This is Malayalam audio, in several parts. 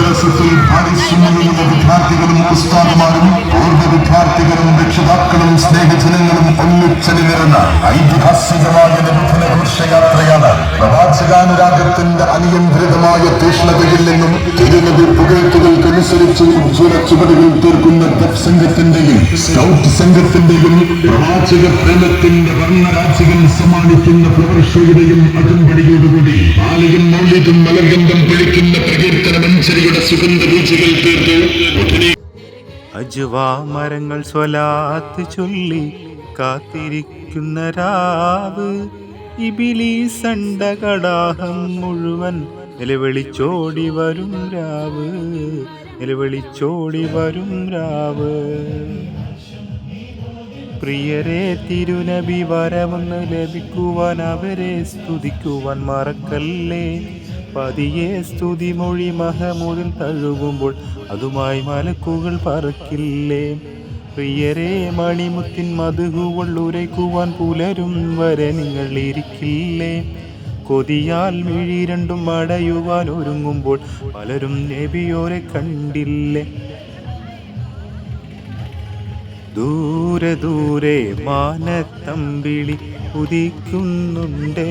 മദ്രസത്തിൽ പാരിശ്രമികമുള്ള വിദ്യാർത്ഥികളും ഉസ്താദുമാരും പൂർവ വിദ്യാർത്ഥികളും രക്ഷിതാക്കളും സ്നേഹജനങ്ങളും ഒന്നിച്ചണിനിരുന്ന ഐതിഹാസികമായ നിബന്ധന ഘോഷയാത്രയാണ് പ്രവാചകാനുരാഗത്തിന്റെ അനിയന്ത്രിതമായ തീഷ്ണതയിൽ നിന്നും തിരുനബി പുകഴ്ത്തുകൾക്കനുസരിച്ച് ഉജ്ജ്വല ചുവടുകൾ തീർക്കുന്ന ദഫ് സംഘത്തിന്റെയും സ്കൗട്ട് സംഘത്തിന്റെയും പ്രവാചക പ്രേമത്തിന്റെ വർണരാജികൾ സമ്മാനിക്കുന്ന പ്രവർഷയുടെയും അകമ്പടിയോടുകൂടി ആലയും മൗലികം മലർഗന്ധം പൊഴിക്കുന്ന പ്രകീർത്തന മഞ്ചരിയുടെ പ്രതീക്ഷകൾ തീർത്തു. അജുവാ മരങ്ങൾ സ്വലാത്ത് ചൊല്ലി കാത്തിരിക്കുന്ന രാവ്. ഇബിലി സണ്ട കടാഹം മുഴുവൻ നിലവിളിച്ചോടി വരും രാവ്. നിലവിളിച്ചോടി വരും രാവ്. പ്രിയരെ തിരുനബി വരവെന്ന് ലഭിക്കുവാൻ അവരെ സ്തുതിക്കുവാൻ മറക്കല്ലേ? പതിയെ സ്തുതി മൊഴി മഹമുദിൽ തഴുകുമ്പോൾ അതുമായി മലക്കുകൾ പറക്കില്ലേ? പ്രിയരെ മണിമുത്തിൻ മധുകുകൾ ഉരയ്ക്കുവാൻ പുലരും വരെ നിങ്ങൾ ഇരിക്കില്ലേ? കൊതിയാൽ മിഴി രണ്ടും അടയുവാൻ ഒരുങ്ങുമ്പോൾ പലരും നബിയോരെ കണ്ടില്ലേ? ദൂരെ ദൂരെ മാനത്തമ്പിളി ഉദിക്കുന്നുണ്ടേ.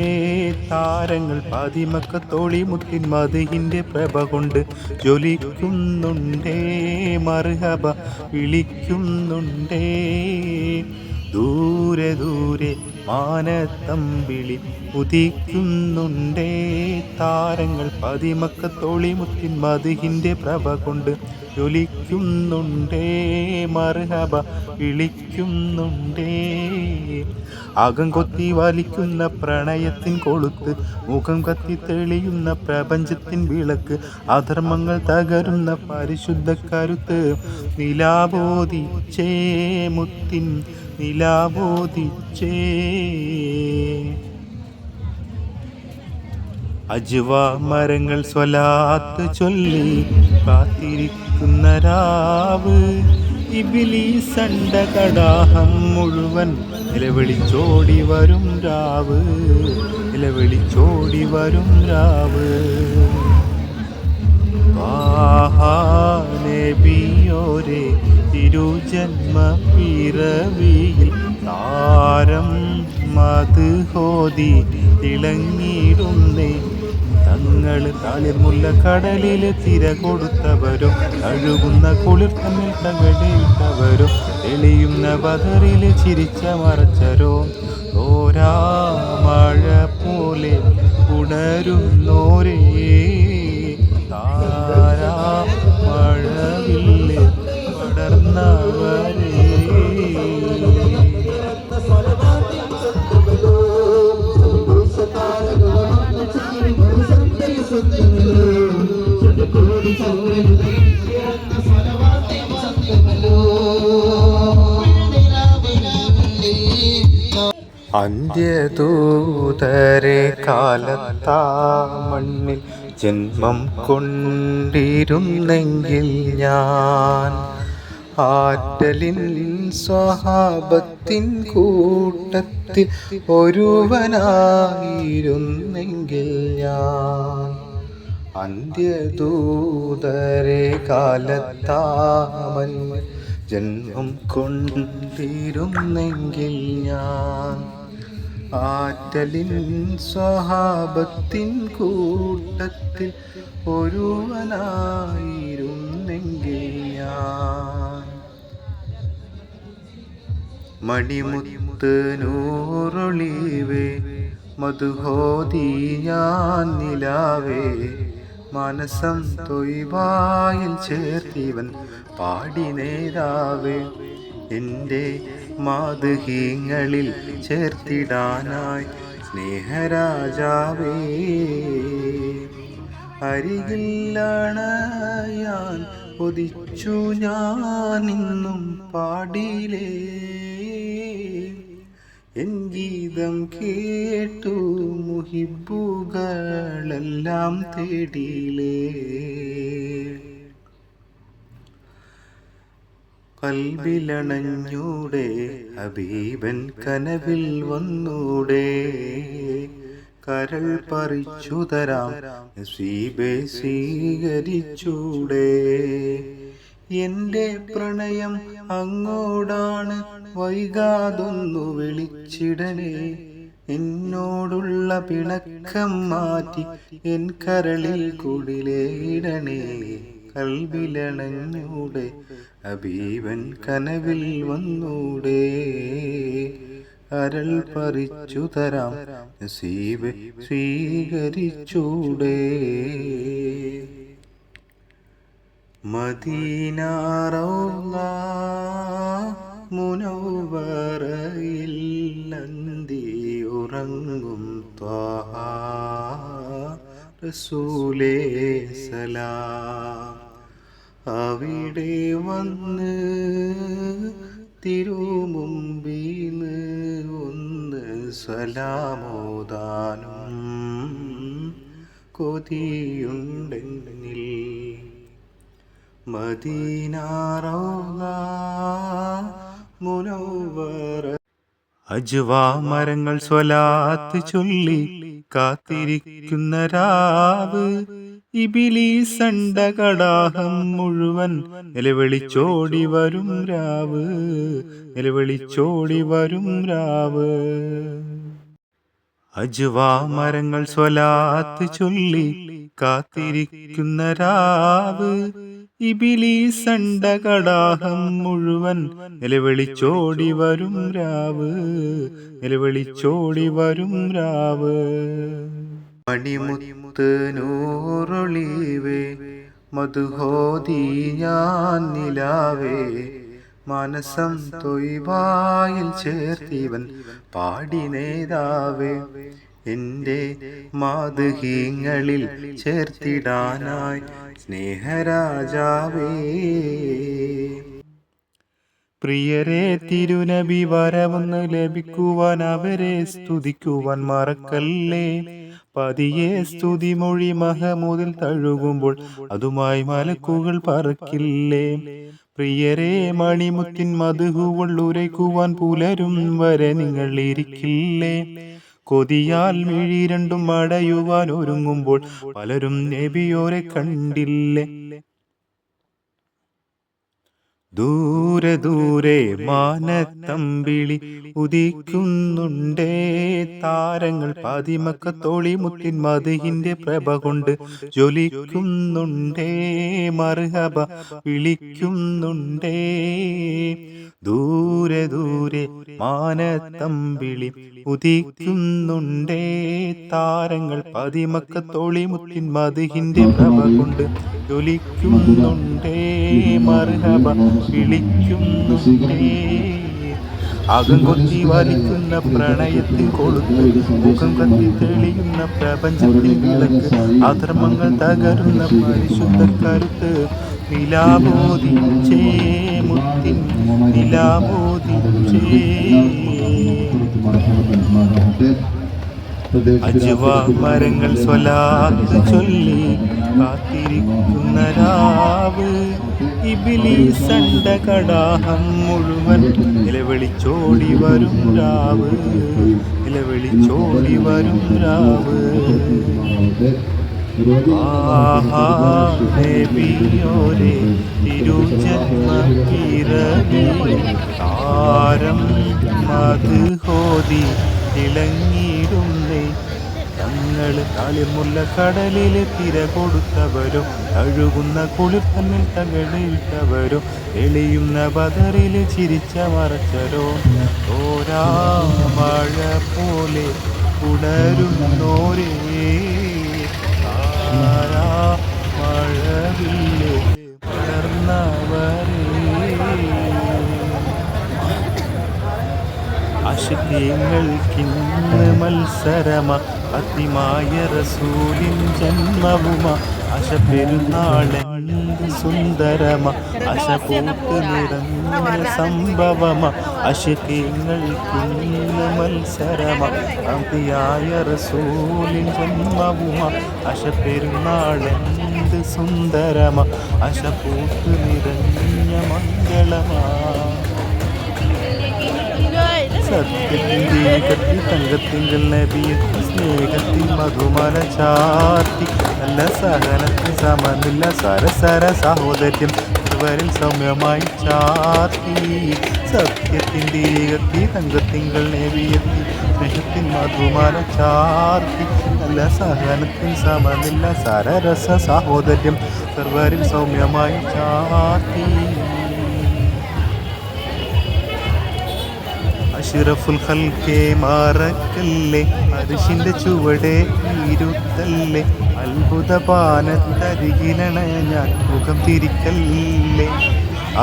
താരങ്ങൾ പതിമക്കത്തോളി മുത്തിൻ മതിഹിന്റെ പ്രഭ കൊണ്ട് ജ്വലിക്കുന്നുണ്ടേ. മർഹബ വിളിക്കുന്നുണ്ടേ. ദൂരെ ദൂരെ മാനത്തമ്പിളി ഉദിക്കുന്നുണ്ടേ. താരങ്ങൾ പതിമക്ക തൊളിമുത്തിൻ മതിഹിന്റെ പ്രഭ കൊണ്ട് ജ്വലിക്കുന്നുണ്ടേ. മർഹബ വിളിക്കുന്നുണ്ടേ. അകം കൊത്തി വലിക്കുന്ന പ്രണയത്തിൻ കൊളുത്ത് മുഖം കത്തി തെളിയുന്ന പ്രപഞ്ചത്തിൻ വിളക്ക് അധർമ്മങ്ങൾ തകരുന്ന പരിശുദ്ധ കരുത്ത് നിലാബോധിച്ചേ. മുത്തിൻ നിലാബോധിച്ചേ. അജുവ മരങ്ങൾ സ്വലാത്ത് ചൊല്ലി കാത്തിരിക്കുന്ന രാവ്. ഇബിലി സണ്ട കടാഹം മുഴുവൻ നിലവിളിച്ചോടി വരും രാവ്. നിലവിളിച്ചോടി വരും രാവ്. നബിയോരെ തിരുജന്മ പിറവിയിൽ താരം മധുഹോതി തിളങ്ങിയിടുന്നേ. തങ്ങൾ തളിർമുല്ല കടലിൽ തിര കൊടുത്തവരും കഴുകുന്ന കുളിർ തമ്മിൽ തകടിയിട്ടവരും തെളിയുന്ന ബദറിൽ ചിരിച്ച മറച്ചരോ. ഓരാ മഴ പോലെ ഉണരുന്നോരേ. അന്ത്യദൂതരെ കാലത്താ മണ്ണിൽ ജന്മം കൊണ്ടിരുന്നെങ്കിൽ ഞാൻ ആറ്റലിൻ സ്വഹാപത്തിൻ കൂട്ടത്തിൽ ഒരുവനായിരുന്നെങ്കിൽ ഞാൻ അന്ത്യദൂതരെ കാലത്താമൻ ജന്മം കൊണ്ടിരുന്നെങ്കിൽ ഞാൻ ആറ്റലിൻ സ്വഹാബത്തിൻ കൂട്ടത്തിൽ ഒരുവനായിരുന്നെങ്കിൽ ഞാൻ മണിമുത്ത് നൂറൊളിവേ മധുഹോതി ഞാൻ നിലാവേ മനസ്സം തൊയ്വായിൽ ചേർത്തിവൻ പാടി നേരാവേ എന്റെ മാതൃഹീങ്ങളിൽ ചേർത്തിടാനായി സ്നേഹരാജാവേ. അരികില്ലണയാൻ കൊതിച്ചു ഞാൻ ഇന്നും പാടിയിലേ എൻ ഗീതം കേട്ടു മുഹിബുകളെല്ലാം തേടിയിലേ കൽവിലണഞ്ഞൂടെ ഹബീബൻ കനവിൽ വന്നൂടെ. കരൾ പറിച്ചു തരാം നസീബെ സ്വീകരിച്ചൂടെ. എന്റെ പ്രണയം അങ്ങോടാണ് വൈകാതൊന്നു വിളിച്ചിടണേ. എന്നോടുള്ള പിണക്കം മാറ്റി എൻ കരളിൽ കുടിലേടണേ. കൽവിലണഞ്ഞൂടെ അബീവൻ കനവിൽ വന്നൂടെ. അരൾ പറിച്ചു തരാം നസീബ് സ്വീകരിച്ചൂടെ. മദീനാറൗള മുനവറയിൽ നന്ദി ഉറങ്ങും ത്വാഹ റസൂലേ സലാം. അവിടെ വന്ന് തിരുമുമ്പീന്ന് ഒന്ന് സലാമോദാനും കൊതിയുണ്ടെന്നിൽ മദീനാറൗള മുനവ്വറ അജ്വാ മരങ്ങൾ സ്വലാത്ത് ചൊല്ലി കാത്തിരിക്കുന്ന രാവ് ഇബിലീസണ്ട കടാഹം മുഴുവൻ നിലവിളിച്ചോടി വരും രാവ്. നിലവിളിച്ചോടി വരും രാവ്. അജുവാ മരങ്ങൾ സ്വലാത്ത് ചൊല്ലി കാത്തിരിക്കുന്ന രാവ്. ഇബിലീസണ്ട കടാഹം മുഴുവൻ നിലവിളിച്ചോടി വരും രാവ്. നിലവിളിച്ചോടി വരും രാവ്. മണിമുത്ത് നൂറൊളിവേ മധുഹോതി ഞാൻ നിലാവേ. മനസം തൊയ്വായിൽ ചേർത്തിവൻ പാടി നേതാവേ. എന്റെ മാതൃഹീങ്ങളിൽ ചേർത്തിടാനായി സ്നേഹരാജാവേ. പ്രിയരെ തിരുനബി വരവെന്ന് ലഭിക്കുവാൻ അവരെ സ്തുതിക്കുവാൻ മറക്കല്ലേ? പതിയെ സ്തുതി മൊഴി മഹമൂദിൽ തഴുകുമ്പോൾ അതുമായി മലക്കുകൾ പറക്കില്ലേ? പ്രിയരെ മണിമുത്തിൻ മധുഹുകൾ ഉരയ്ക്കുവാൻ പുലരും വരെ നിങ്ങൾ ഇരിക്കില്ലേ? കൊതിയാൽ മിഴി രണ്ടും അടയുവാൻ ഒരുങ്ങുമ്പോൾ പലരും നബിയോരെ കണ്ടില്ലേ? ദൂരെ ദൂരെ മാനത്തമ്പിളി ഉദിക്കുന്നുണ്ടേ. താരങ്ങൾ പതിമക്കത്തോളി മുത്തിൻ മധുഹിന്റെ പ്രഭ കൊണ്ട് ജ്വലിക്കുന്നുണ്ടേ. മർഹബ വിളിക്കുന്നുണ്ടേ. ദൂരെ ദൂരെ മാനത്തമ്പിളി ഉദിക്കുന്നുണ്ടേ താരങ്ങൾ പതിമക്ക തൊളിമുത്തിൻ മതിഹിന്റെ പ്രഭ കൊണ്ട് ജ്വലിക്കുന്നുണ്ടേ മർഹബ വിളിക്കുന്നുണ്ടേ. അകം കൊത്തി വലിക്കുന്ന പ്രണയത്തിൽ കൊളുത്ത് മുഖം കത്തി തെളിയുന്ന പ്രപഞ്ചത്തിൽ വിളക്ക് അധർമ്മങ്ങൾ തകരുന്ന പരിശുദ്ധ കരുത്ത്. നിലാബോധിച്ചേ മുത്തിൻ നിലാബോധിച്ചേ അജുവ മരങ്ങൾ സ്വലാത്ത് ചൊല്ലി കാത്തിരിക്കുന്ന രാവ്. ഇബിലീസണ്ട കടാഹം മുഴുവൻ നിലവിളിച്ചോടി വരും രാവ്. നിലവിളിച്ചോടി വരും രാവ്. ആഹാ നബിയോരെ തിരുജന്മ പിറവി താരം മധുഹോതി തിളങ്ങിയിടുന്നേ. തങ്ങൾ തളിർമുല്ല കടലിൽ തിര കൊടുത്തവരും അഴുകുന്ന കുളിർ തന്നിൽ തകളിട്ടവരും എളിയുന്ന ബദറിൽ ചിരിച്ച മറച്ചരോ. ഓരാ മഴ പോലെ ഉണരുന്നോരേ ആരാ മഴവില്ലേ? പടർന്നവരേ അശുദ്ധിയങ്ങൾക്കിന്ന് മത്സരമ അതിമായ റസൂലിൻ ജന്മവുമ. അശ പെരുന്നാളെന്ത് സുന്ദരമ അശ പൂത്ത് നിറഞ്ഞ സംഭവമ. അശുദ്ധിയങ്ങൾക്കിന്ന് മത്സരമ അതിയായ റസൂലിൻ ജന്മവുമ. അശ പെരുന്നാളെന്ത് സുന്ദരമ അശ പൂത്ത് നിറഞ്ഞ മംഗളമാ. സത്യത്തിന്റെ കത്തി തങ്കത്തിങ്കൾ നബിയെത്തി സ്നേഹത്തിൽ മധുമല ചാർത്തി നല്ല സഹനത്തിൽ സമനില്ല സരസര സാഹോദര്യം ഇരുവരിൽ സൗമ്യമായി ചാർത്തി സത്യത്തിന്റെ കത്തി തങ്കത്തിങ്കൾ നബിയെത്തി സ്നേഹത്തിൻ മധുമല ചാർത്തി നല്ല സഹനത്തിൽ സമനില്ല സരരസ സാഹോദര്യം സർവരിൽ സൗമ്യമായി ചാർത്തി. അഷിറഫുൽ ഹൽക്കേ മാറക്കല്ലേ? അരിശിന്റെ ചുവടെ ഇരുത്തല്ലേ അത്ഭുത ഞാൻ മുഖം തിരിക്കല്ലേ?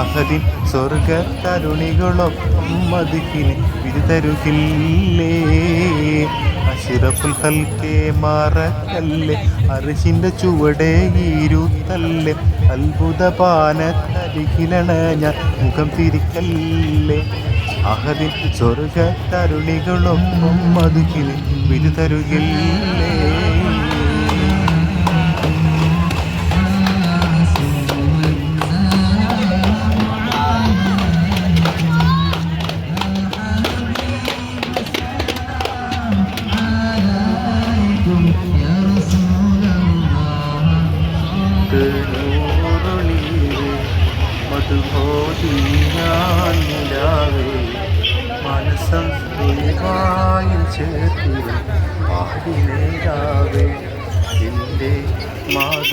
അഹദിൻ സ്വർഗ തരുണികളൊപ്പം മതിക്കിന് വിരുതരുകില്ലേ അഷിറഫുൽ ഹൽക്കേ മാറക്കല്ലേ? അരിശിന്റെ ചുവടെ ഇരുത്തല്ലേ അത്ഭുത ഞാൻ മുഖം തിരിക്കല്ലേ? അഹദിൻ സ്വർഗ തരുണികളൊപ്പം മതുകിൽ വിരുതരുകില്ലേ?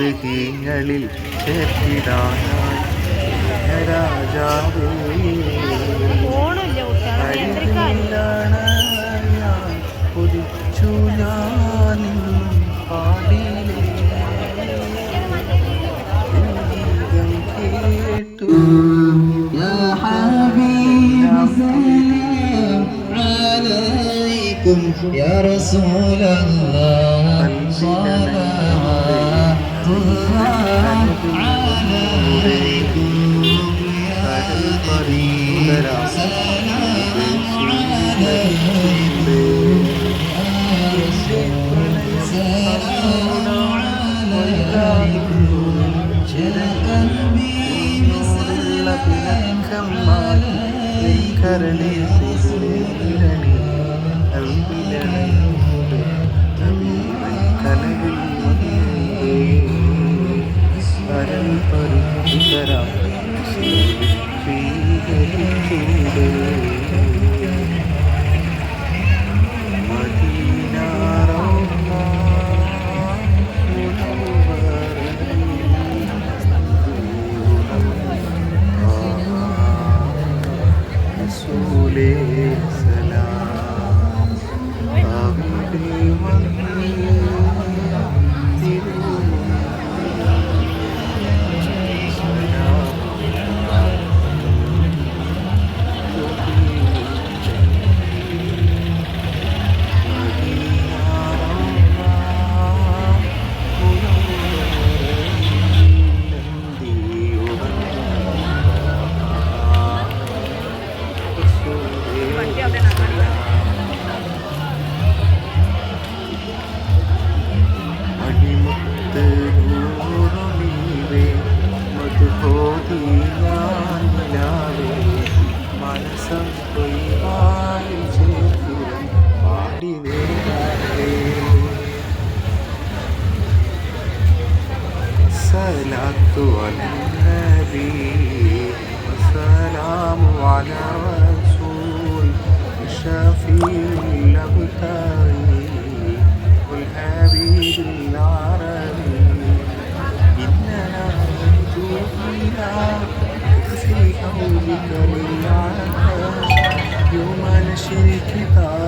മാതൃകങ്ങളിൽ ചേർത്തിടാനായി രാജാവേ ഫോണില്ല കുട്ടികളെ എത്രക്കാരും കൊതിച്ചു ഞാൻ പാടിയിലേ ഗീതം കേട്ടു يا حبيبي سلام عليكم يا رسول الله Senhor.